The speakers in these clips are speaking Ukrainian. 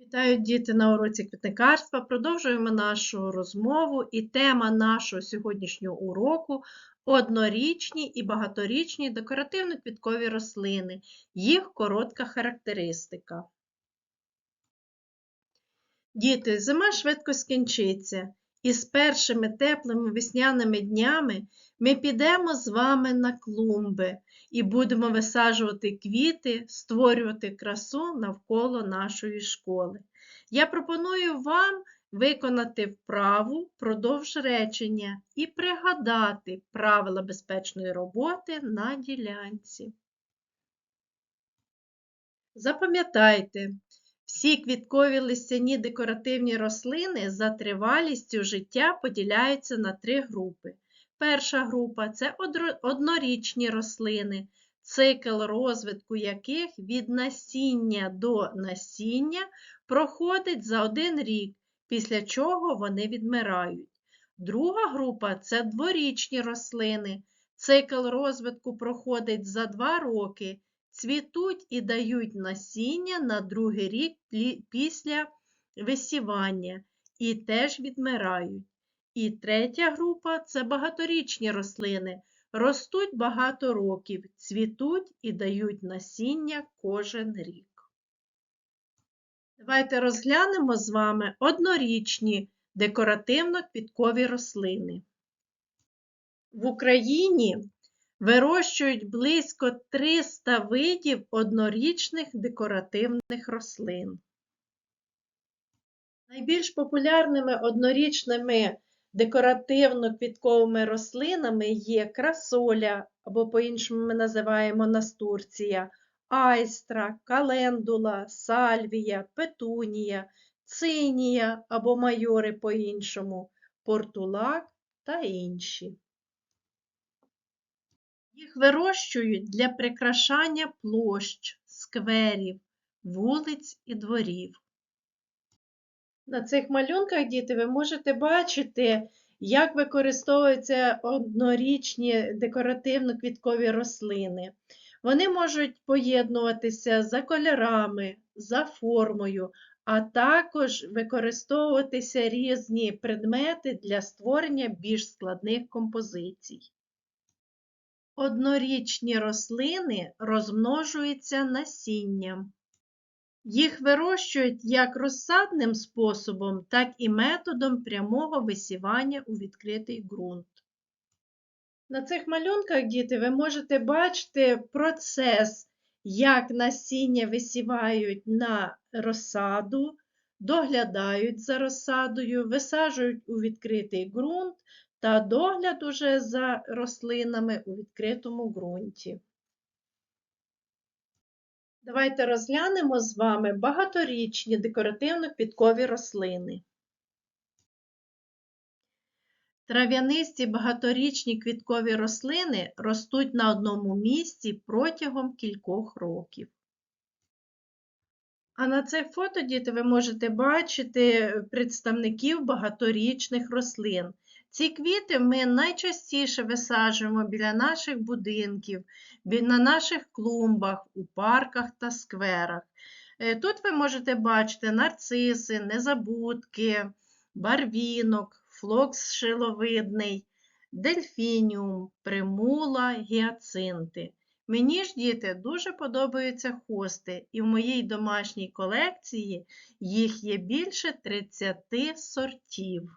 Вітаю діти на уроці квітникарства. Продовжуємо нашу розмову і тема нашого сьогоднішнього уроку однорічні і багаторічні декоративно-квіткові рослини, їх коротка характеристика. Діти, зима швидко скінчиться, і з першими теплими весняними днями ми підемо з вами на клумби і будемо висаджувати квіти, створювати красу навколо нашої школи. Я пропоную вам виконати вправу впродовж речення і пригадати правила безпечної роботи на ділянці. Запам'ятайте, всі квіткові листяні декоративні рослини за тривалістю життя поділяються на три групи. Перша група це однорічні рослини, цикл розвитку яких від насіння до насіння проходить за один рік, після чого вони відмирають. Друга група це дворічні рослини. Цикл розвитку проходить за два роки, цвітуть і дають насіння на другий рік після висівання і теж відмирають. І третя група це багаторічні рослини. Ростуть багато років, цвітуть і дають насіння кожен рік. Давайте розглянемо з вами однорічні декоративно-квіткові рослини. В Україні вирощують близько 300 видів однорічних декоративних рослин. Найбільш популярними однорічними Декоративно-квітковими рослинами є красоля, або по-іншому ми називаємо настурція, айстра, календула, сальвія, петунія, цинія або майори по-іншому, портулак та інші. Вирощують для прикрашання площ, скверів, вулиць і дворів. На цих малюнках, діти, ви можете бачити, як використовуються однорічні декоративно-квіткові рослини. Вони можуть поєднуватися за кольорами, за формою, а також використовуватися різні предмети для створення більш складних композицій. Однорічні рослини розмножуються насінням. Їх вирощують як розсадним способом, так і методом прямого висівання у відкритий ґрунт. На цих малюнках, діти, ви можете бачити процес, як насіння висівають на розсаду, доглядають за розсадою, висаджують у відкритий ґрунт та догляд уже за рослинами у відкритому ґрунті. Давайте розглянемо з вами багаторічні декоративно-квіткові рослини. Трав'янисті багаторічні квіткові рослини ростуть на одному місці протягом кількох років. А на це фото, діти, ви можете бачити представників багаторічних рослин. Ці квіти ми найчастіше висаджуємо біля наших будинків, на наших клумбах, у парках та скверах. Е, тут ви можете бачити нарциси, незабудки, барвінок, флокс шиловидний, дельфініум, примула, гіацинти. Мені ж, діти, дуже подобаються хости, і в моїй домашній колекції їх є більше 30 сортів.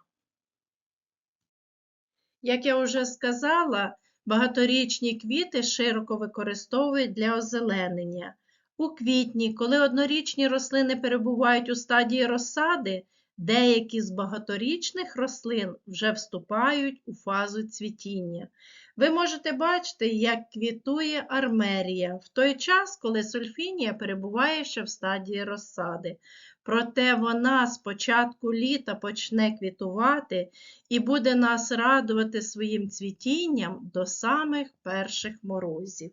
Як я вже сказала, багаторічні квіти широко використовують для озеленення. У квітні, коли однорічні рослини перебувають у стадії розсади, деякі з багаторічних рослин вже вступають у фазу цвітіння. Ви можете бачити, як квітує армерія в той час, коли сульфінія перебуває ще в стадії розсади. Проте вона з початку літа почне квітувати і буде нас радувати своїм цвітінням до самих перших морозів.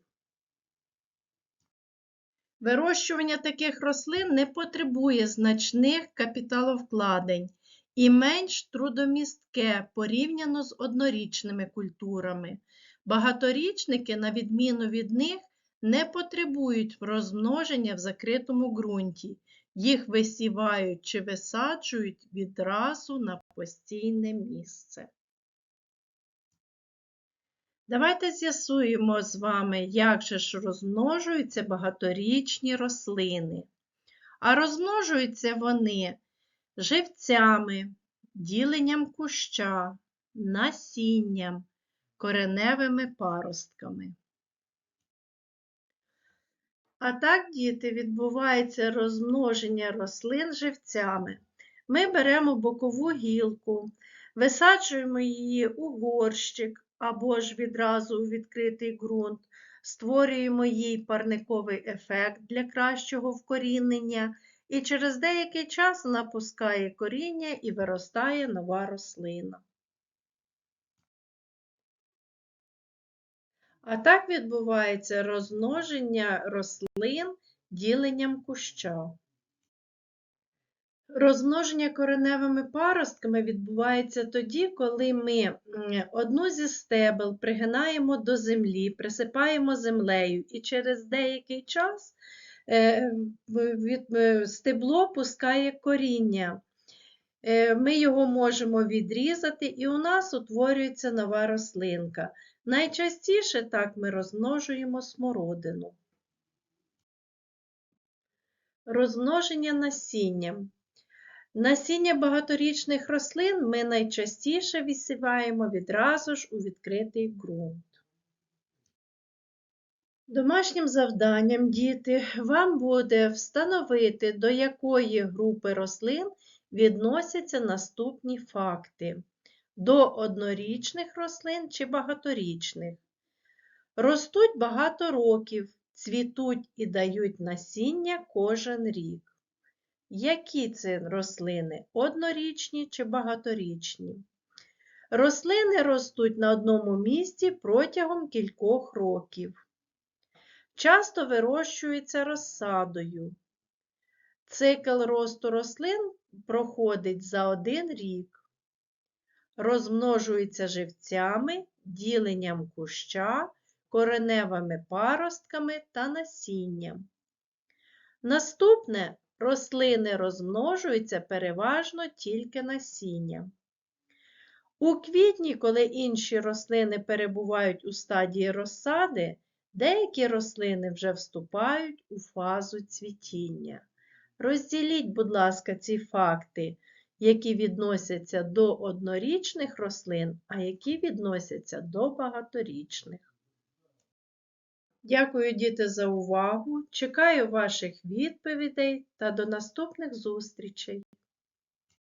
Вирощування таких рослин не потребує значних капіталовкладень і менш трудомістке порівняно з однорічними культурами. Багаторічники, на відміну від них, не потребують розмноження в закритому ґрунті Їх висівають чи висаджують відразу на постійне місце. Давайте з'ясуємо з вами, як же ж розмножуються багаторічні рослини. А розмножуються вони живцями, діленням куща, насінням, кореневими паростками. А так, діти, відбувається розмноження рослин живцями. Ми беремо бокову гілку, висаджуємо її у горщик або ж відразу у відкритий ґрунт, створюємо їй парниковий ефект для кращого вкорінення, і через деякий час вона пускає коріння і виростає нова рослина. А так відбувається розмноження рослин діленням куща. Розмноження кореневими паростками відбувається тоді, коли ми одну зі стебел пригинаємо до землі, присипаємо землею, і через деякий час е, е, стебло пускає коріння. Е, Ми його можемо відрізати, і у нас утворюється нова рослинка. Найчастіше так ми розмножуємо смородину. Розмноження насінням. Насіння багаторічних рослин ми найчастіше висіваємо відразу ж у відкритий ґрунт. Домашнім завданням, діти, вам буде встановити, до якої групи рослин відносяться наступні факти. До однорічних рослин чи багаторічних. Ростуть багато років, цвітуть і дають насіння кожен рік. Які це рослини? Однорічні чи багаторічні? Рослини ростуть на одному місці протягом кількох років. Часто вирощуються розсадою. Цикл росту рослин проходить за один рік. Розмножуються живцями, діленням куща, кореневими паростками та насінням. Наступне рослини розмножуються переважно тільки насінням. У квітні, коли інші рослини перебувають у стадії розсади, деякі рослини вже вступають у фазу цвітіння. Розділіть, будь ласка, ці факти, які відносяться до однорічних рослин, а які відносяться до багаторічних. Дякую, діти, за увагу. Чекаю ваших відповідей та до наступних зустрічей!